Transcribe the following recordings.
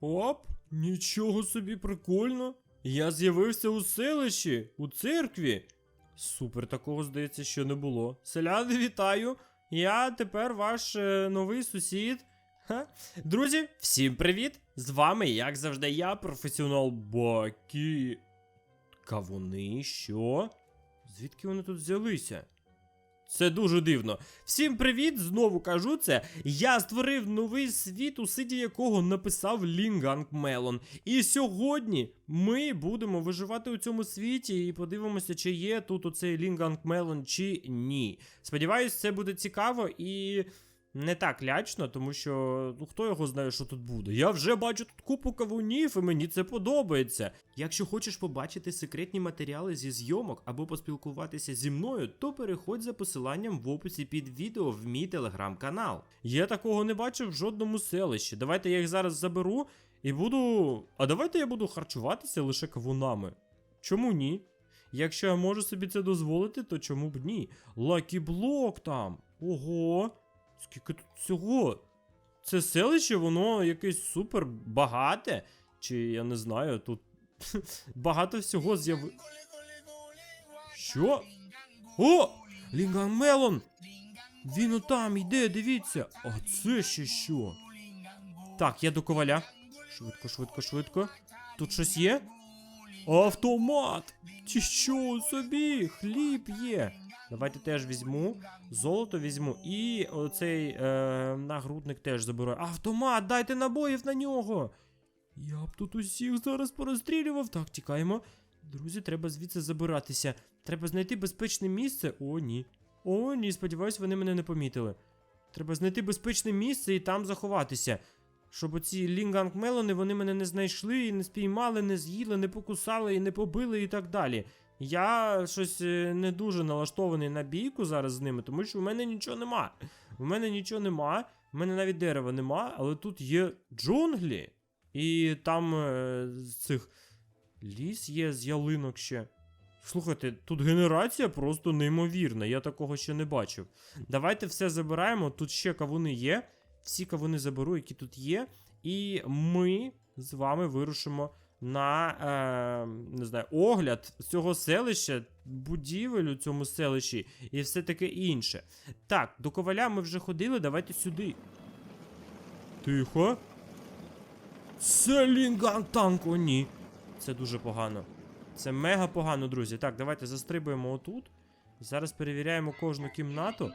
Оп, нічого собі прикольно. Я з'явився у селищі, у церкві. Супер, такого здається, що не було. Селяни, вітаю! Я тепер ваш е, новий сусід. Ха. Друзі, всім привіт! З вами, як завжди, я, професіонал Бакі. Кавуни, що? Звідки вони тут взялися? Це дуже дивно. Всім привіт! Знову кажу це. Я створив новий світ, у сиді якого написав Лінганг Мелон. І сьогодні ми будемо виживати у цьому світі і подивимося, чи є тут оцей Лінганг Мелон, чи ні. Сподіваюсь, це буде цікаво і. Не так лячно, тому що ну хто його знає, що тут буде. Я вже бачу тут купу кавунів, і мені це подобається. Якщо хочеш побачити секретні матеріали зі зйомок або поспілкуватися зі мною, то переходь за посиланням в описі під відео в мій телеграм-канал. Я такого не бачив в жодному селищі. Давайте я їх зараз заберу і буду. А давайте я буду харчуватися лише кавунами. Чому ні? Якщо я можу собі це дозволити, то чому б ні? Лакіблок там. Ого. Скільки тут всього? Це селище, воно якесь супер багате. Чи я не знаю, тут багато всього з'яви. Що? О! Лінган Мелон! Він отам йде, дивіться. А це ще що? Так, я до коваля. Швидко, швидко, швидко. Тут щось є? Автомат! Ті що собі? Хліб є. Давайте теж візьму. Золото візьму. І оцей е, нагрудник теж заберу. Автомат, дайте набоїв на нього. Я б тут усіх зараз порозстрілював. Так, тікаємо. Друзі, треба звідси забиратися. Треба знайти безпечне місце. О, ні. О, ні, сподіваюсь, вони мене не помітили. Треба знайти безпечне місце і там заховатися. Щоб оці лінганг мелони вони мене не знайшли, і не спіймали, не з'їли, не покусали і не побили і так далі. Я щось е, не дуже налаштований на бійку зараз з ними, тому що в мене нічого нема. У мене нічого нема, в мене навіть дерева нема, але тут є джунглі. І там е, з цих ліс є з ялинок ще. Слухайте, тут генерація просто неймовірна, я такого ще не бачив. Давайте все забираємо. Тут ще кавуни є. Всі кавуни заберу, які тут є. І ми з вами вирушимо на е, не знаю, огляд цього селища, будівель у цьому селищі і все таке інше. Так, до коваля ми вже ходили, давайте сюди. Тихо. Це лінгантанк, ні. Це дуже погано. Це мега погано, друзі. Так, давайте застрибуємо отут. Зараз перевіряємо кожну кімнату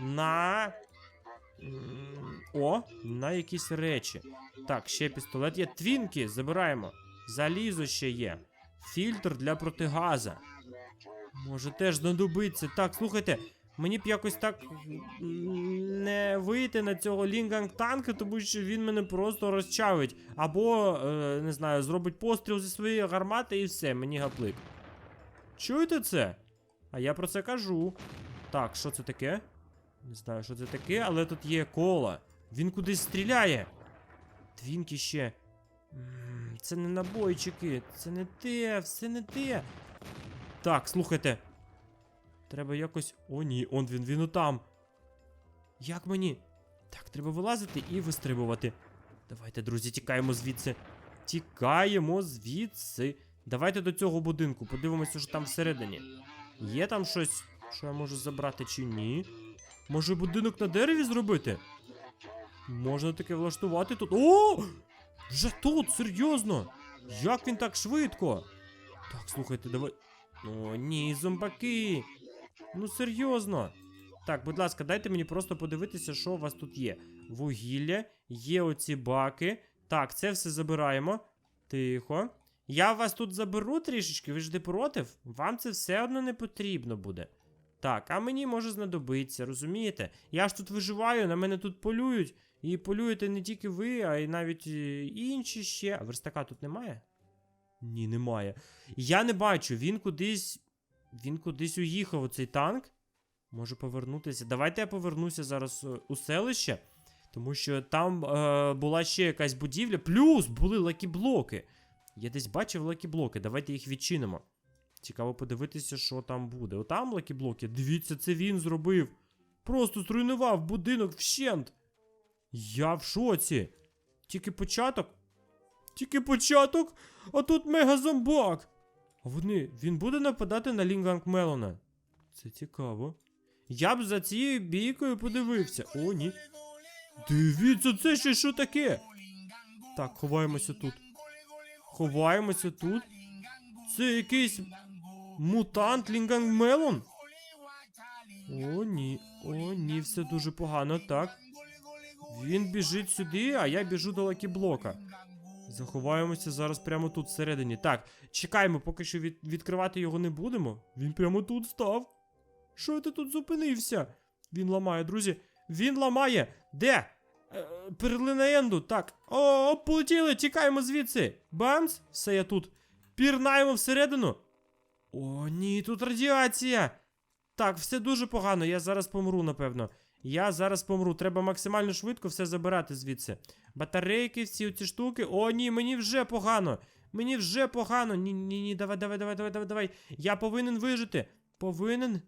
на. О, на якісь речі. Так, ще пістолет є. Твінки, забираємо. Залізо ще є. Фільтр для протигаза. Може теж знадобиться. Так, слухайте, мені б якось так не вийти на цього лінганг танка, тому що він мене просто розчавить. Або, е, не знаю, зробить постріл зі своєї гармати і все, мені гаплик. Чуєте це? А я про це кажу. Так, що це таке? Не знаю, що це таке, але тут є кола. Він кудись стріляє. Твінки ще. Це не набойчики, це не те, все не те. Так, слухайте. Треба якось. О, ні, он він, він отам. Як мені? Так, треба вилазити і вистрибувати. Давайте, друзі, тікаємо звідси. Тікаємо звідси. Давайте до цього будинку, подивимося, що там всередині. Є там щось, що я можу забрати чи ні? Може будинок на дереві зробити? Можна таке влаштувати тут. О! Вже тут, серйозно! Як він так швидко? Так, слухайте, давай. О, ні, зомбаки. Ну серйозно. Так, будь ласка, дайте мені просто подивитися, що у вас тут є. Вугілля, є оці баки. Так, це все забираємо. Тихо. Я вас тут заберу трішечки, ви ж не проти? Вам це все одно не потрібно буде. Так, а мені може знадобиться, розумієте? Я ж тут виживаю, на мене тут полюють. І полюєте не тільки ви, а й навіть е, інші ще. А верстака тут немає? Ні, немає. Я не бачу, він кудись. Він кудись уїхав, оцей танк. Може повернутися. Давайте я повернуся зараз е, у селище. Тому що там е, була ще якась будівля. Плюс були лакіблоки. Я десь бачив лакіблоки. Давайте їх відчинимо. Цікаво подивитися, що там буде. Отам лакіблоки. Дивіться, це він зробив. Просто зруйнував будинок вщент. Я в шоці. Тільки початок. Тільки початок, а тут мега-зомбак. А вони, він буде нападати на Лінганг Мелона. Це цікаво. Я б за цією бійкою подивився. О, ні. Дивіться, це ще що таке? Так, ховаємося тут. Ховаємося тут. Це якийсь мутант Лінганг Мелон? О, ні, о, ні, все дуже погано, так. Він біжить сюди, а я біжу до лакіблока. Заховаємося зараз прямо тут всередині. Так, чекаємо, поки що від, відкривати його не будемо. Він прямо тут став. Що ти тут зупинився? Він ламає, друзі. Він ламає. Де? Е, перлина Енду. Так. О, полетіли, тікаємо звідси. Бамс, все я тут. Пірнаємо всередину. О, ні, тут радіація. Так, все дуже погано. Я зараз помру, напевно. Я зараз помру. Треба максимально швидко все забирати звідси. Батарейки, всі ці штуки. О, ні, мені вже погано. Мені вже погано. Ні, ні, ні, давай, давай, давай, давай, давай, давай. Я повинен вижити. Повинен.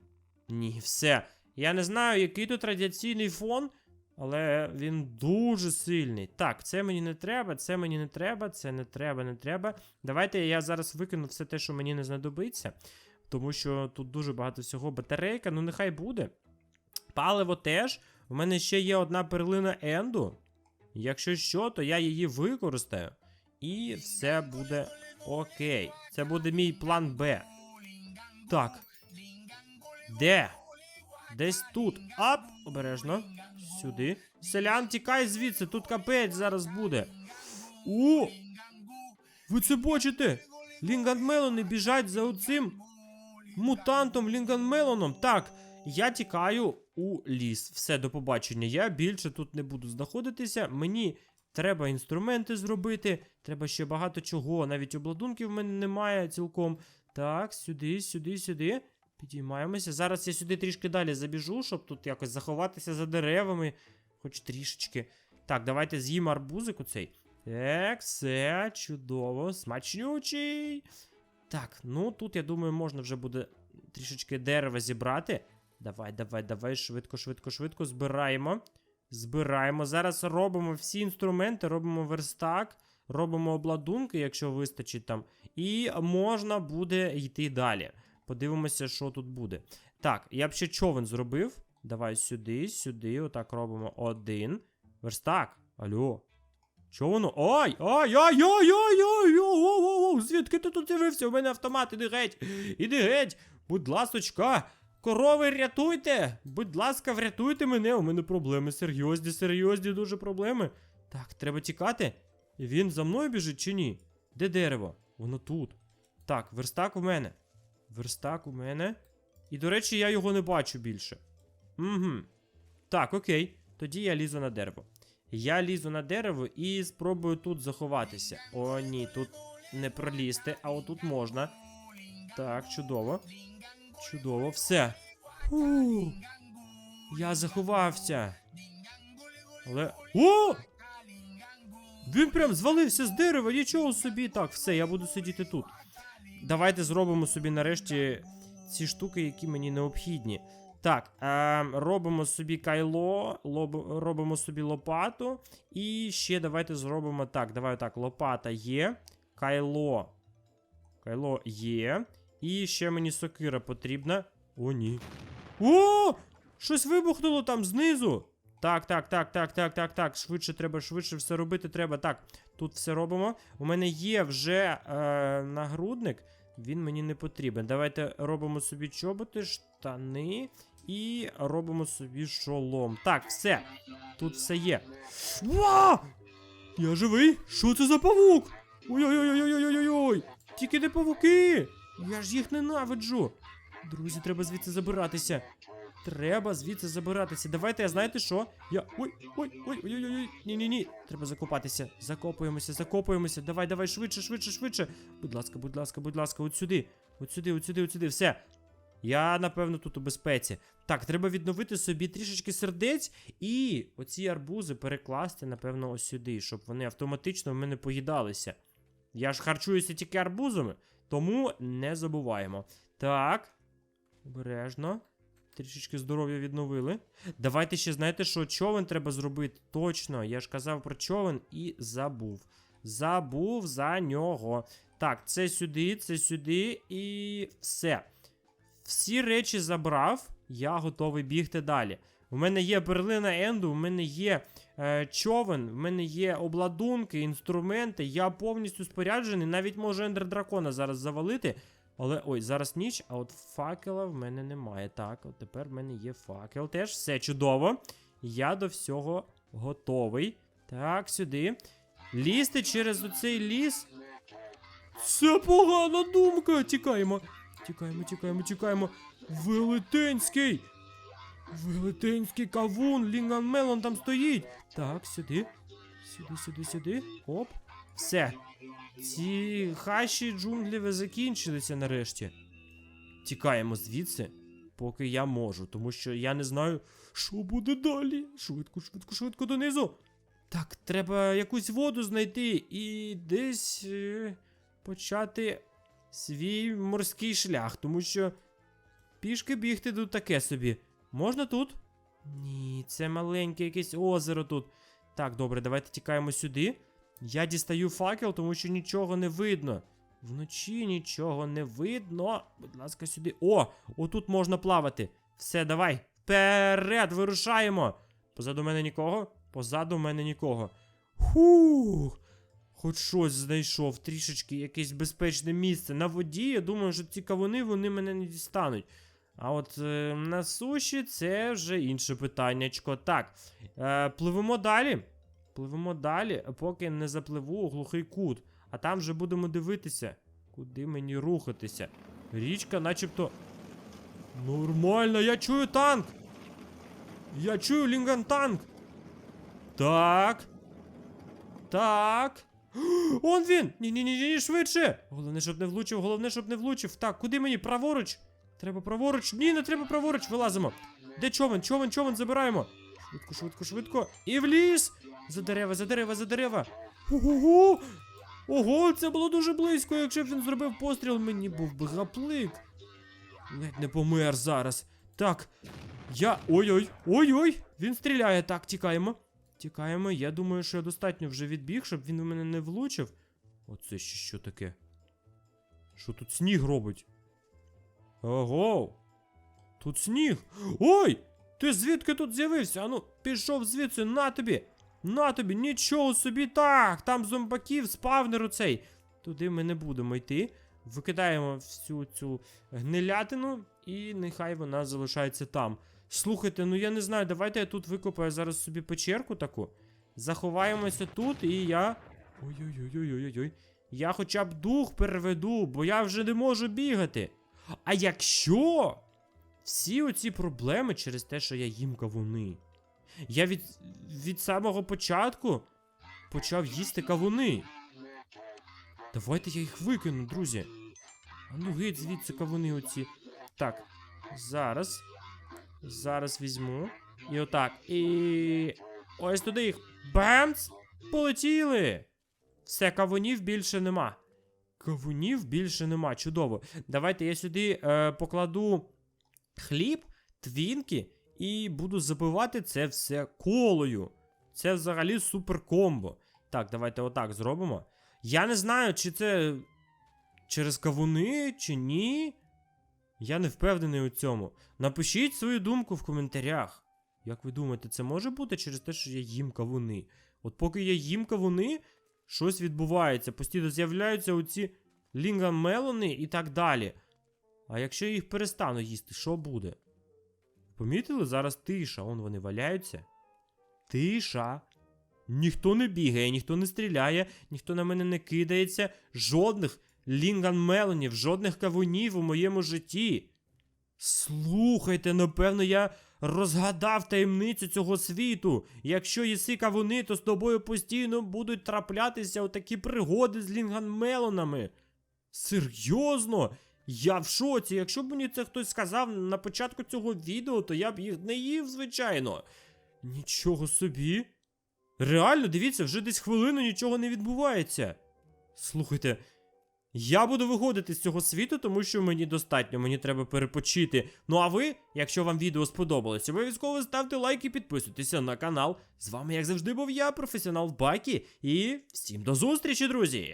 Ні, все. Я не знаю, який тут радіаційний фон, але він дуже сильний. Так, це мені не треба, це мені не треба, це не треба, не треба. Давайте я зараз викину все те, що мені не знадобиться. Тому що тут дуже багато всього. Батарейка, ну нехай буде. Паливо теж. У мене ще є одна перлина Енду. Якщо що, то я її використаю. І все буде окей. Це буде мій план Б. Так. Де? Десь тут. Ап! Обережно. Сюди. Селян, тікай звідси, тут капець зараз буде. О! Ви це бачите? Лінган біжать за оцим мутантом Лінган Мелоном. Так, я тікаю у ліс. Все, до побачення. Я більше тут не буду знаходитися. Мені треба інструменти зробити. Треба ще багато чого. Навіть обладунків в мене немає цілком. Так, сюди, сюди, сюди. Підіймаємося. Зараз я сюди трішки далі забіжу, щоб тут якось заховатися за деревами. Хоч трішечки. Так, давайте з'їмо арбузик оцей. Так, все, чудово, смачнючий. Так, ну тут, я думаю, можна вже буде трішечки дерева зібрати. Давай, давай, давай, швидко, швидко, швидко. Збираємо. Збираємо. Зараз робимо всі інструменти, робимо верстак, робимо обладунки, якщо вистачить там. І можна буде йти далі. Подивимося, що тут буде. Так, я б ще човен зробив. Давай сюди, сюди. Отак робимо один. Верстак. Алло. Що воно? Ой! Ой, ой, ой, ой, ой, ой, ой, ой, звідки ти тут з'явився? У мене автомат, іди геть! Іди геть! Будь ласочка! Корови, рятуйте! Будь ласка, врятуйте мене! У мене проблеми серйозні, серйозні дуже проблеми. Так, треба тікати. Він за мною біжить чи ні? Де дерево? Воно тут. Так, верстак у мене. Верстак у мене. І, до речі, я його не бачу більше. Угу. Так, окей. Тоді я лізу на дерево. Я лізу на дерево і спробую тут заховатися. О, ні, тут не пролізти, а отут можна. Так, чудово. Чудово, все. Фу. Я заховався. Але. О! Він прям звалився з дерева, нічого собі. Так, все, я буду сидіти тут. Давайте зробимо собі нарешті ці штуки, які мені необхідні. Так, е, робимо собі кайло, лоб, робимо собі лопату. І ще давайте зробимо так. Давай так, лопата є. Кайло. Кайло є. І ще мені сокира потрібна. О, ні. О! Щось вибухнуло там знизу. Так, так, так, так, так, так, так. Швидше треба, швидше все робити треба. Так, тут все робимо. У мене є вже е, нагрудник. Він мені не потрібен. Давайте робимо собі чоботи, штани і робимо собі шолом. Так, все. Тут все є. Ва! Я живий? Що це за павук? Ой-ой-ой-ой-ой-ой-ой! Тільки не павуки! Я ж їх ненавиджу. Друзі, треба звідси забиратися. Треба звідси забиратися. Давайте, я знаєте що? Я. Ой, ой, ой, ой, ой, ой. Ні, ні, ні. Треба закопатися. Закопуємося, закопуємося. Давай, давай, швидше, швидше, швидше. Будь ласка, будь ласка, будь ласка, от сюди. От сюди, от сюди, от сюди. Все. Я, напевно, тут у безпеці. Так, треба відновити собі трішечки сердець і оці арбузи перекласти, напевно, ось сюди, щоб вони автоматично в мене поїдалися. Я ж харчуюся тільки арбузами, тому не забуваємо. Так. Обережно. Трішечки здоров'я відновили. Давайте ще, знаєте, що човен треба зробити. Точно, я ж казав про човен і забув. Забув за нього. Так, це сюди, це сюди і все. Всі речі забрав, я готовий бігти далі. У мене є перлина Енду, у мене є е, човен, в мене є обладунки, інструменти. Я повністю споряджений, навіть можу ендер дракона зараз завалити. Але ой, зараз ніч, а от факела в мене немає. Так, от тепер в мене є факел теж. Все чудово. Я до всього готовий. Так, сюди. Лізти через оцей ліс. Це погана думка. Тікаємо. Тікаємо, тікаємо, тікаємо. Велетенський. Велетенський кавун, Лінган Мелон там стоїть. Так, сюди. Сюди, сюди, сюди. Оп. Все. Ці хащі джунгліві закінчилися нарешті. Тікаємо звідси, поки я можу, тому що я не знаю, що буде далі. Швидко, швидко, швидко донизу. Так, треба якусь воду знайти і десь е, почати свій морський шлях, тому що пішки бігти тут таке собі. Можна тут? Ні, це маленьке якесь озеро тут. Так, добре, давайте тікаємо сюди. Я дістаю факел, тому що нічого не видно. Вночі нічого не видно. Будь ласка, сюди. О! Отут можна плавати. Все, давай. Вперед, вирушаємо. Позаду мене нікого? Позаду мене нікого. Хух. Хоч щось знайшов, трішечки якесь безпечне місце. На воді, я думаю, що ці кавуни вони мене не дістануть. А от е, на суші це вже інше питаннячко. Так, е, пливемо далі. Пливемо далі, поки не запливу у глухий кут. А там вже будемо дивитися, куди мені рухатися. Річка, начебто. Нормально, я чую танк. Я чую лінган танк. Так. Так. Он він! Ні-ні-ні, ні, швидше! Головне, щоб не влучив, головне, щоб не влучив. Так, куди мені? Праворуч? Треба праворуч. Ні, не треба праворуч, вилазимо. Де човен? Човен, човен, забираємо. Швидко, швидко, швидко. І в ліс! За дерева, за дерева, за дерева. Ого! Ого, це було дуже близько. Якщо б він зробив постріл, мені був би гаплик. Ледь не помер зараз. Так. Я. Ой-ой, ой-ой! Він стріляє. Так, тікаємо. Тікаємо. Я думаю, що я достатньо вже відбіг, щоб він у мене не влучив. Оце ще що таке? Що тут сніг робить? Ого! Тут сніг. Ой! Ти звідки тут з'явився? Ану, пішов звідси, на тобі! На тобі, нічого собі так! Там зомбаків, спавнер оцей. Туди ми не будемо йти. Викидаємо всю цю гнилятину, і нехай вона залишається там. Слухайте, ну я не знаю, давайте я тут викопаю зараз собі печерку таку. Заховаємося тут, і я. Ой-ой-ой-ой-ой-ой. Я хоча б дух переведу, бо я вже не можу бігати. А якщо всі оці проблеми через те, що я їм кавуни. Я від, від самого початку почав їсти кавуни. Давайте я їх викину, друзі. А ну геть звідси кавуни оці. Так, зараз. Зараз візьму. І отак. І. Ось туди їх. Бамц! Полетіли! Все, кавунів більше нема. Кавунів більше нема. Чудово. Давайте я сюди е, покладу хліб, твінки і буду забивати це все колою. Це взагалі супер комбо. Так, давайте отак зробимо. Я не знаю, чи це через кавуни, чи ні. Я не впевнений у цьому. Напишіть свою думку в коментарях. Як ви думаєте, це може бути через те, що я їм кавуни? От поки я їм кавуни, щось відбувається. Постійно з'являються оці лінган мелони і так далі. А якщо я їх перестану їсти, що буде? Помітили? Зараз тиша, он вони валяються. Тиша. Ніхто не бігає, ніхто не стріляє, ніхто на мене не кидається. Жодних лінган мелонів, жодних кавунів у моєму житті. Слухайте, напевно, я розгадав таємницю цього світу. Якщо їси кавуни, то з тобою постійно будуть траплятися отакі пригоди з лінган мелонами. Серйозно? Я в шоці. Якщо б мені це хтось сказав на початку цього відео, то я б їх не їв, звичайно. Нічого собі. Реально, дивіться, вже десь хвилину нічого не відбувається. Слухайте, Я буду виходити з цього світу, тому що мені достатньо, мені треба перепочити. Ну а ви, якщо вам відео сподобалось, обов'язково ставте лайк і підписуйтеся на канал. З вами, як завжди, був я, професіонал Бакі, і всім до зустрічі, друзі!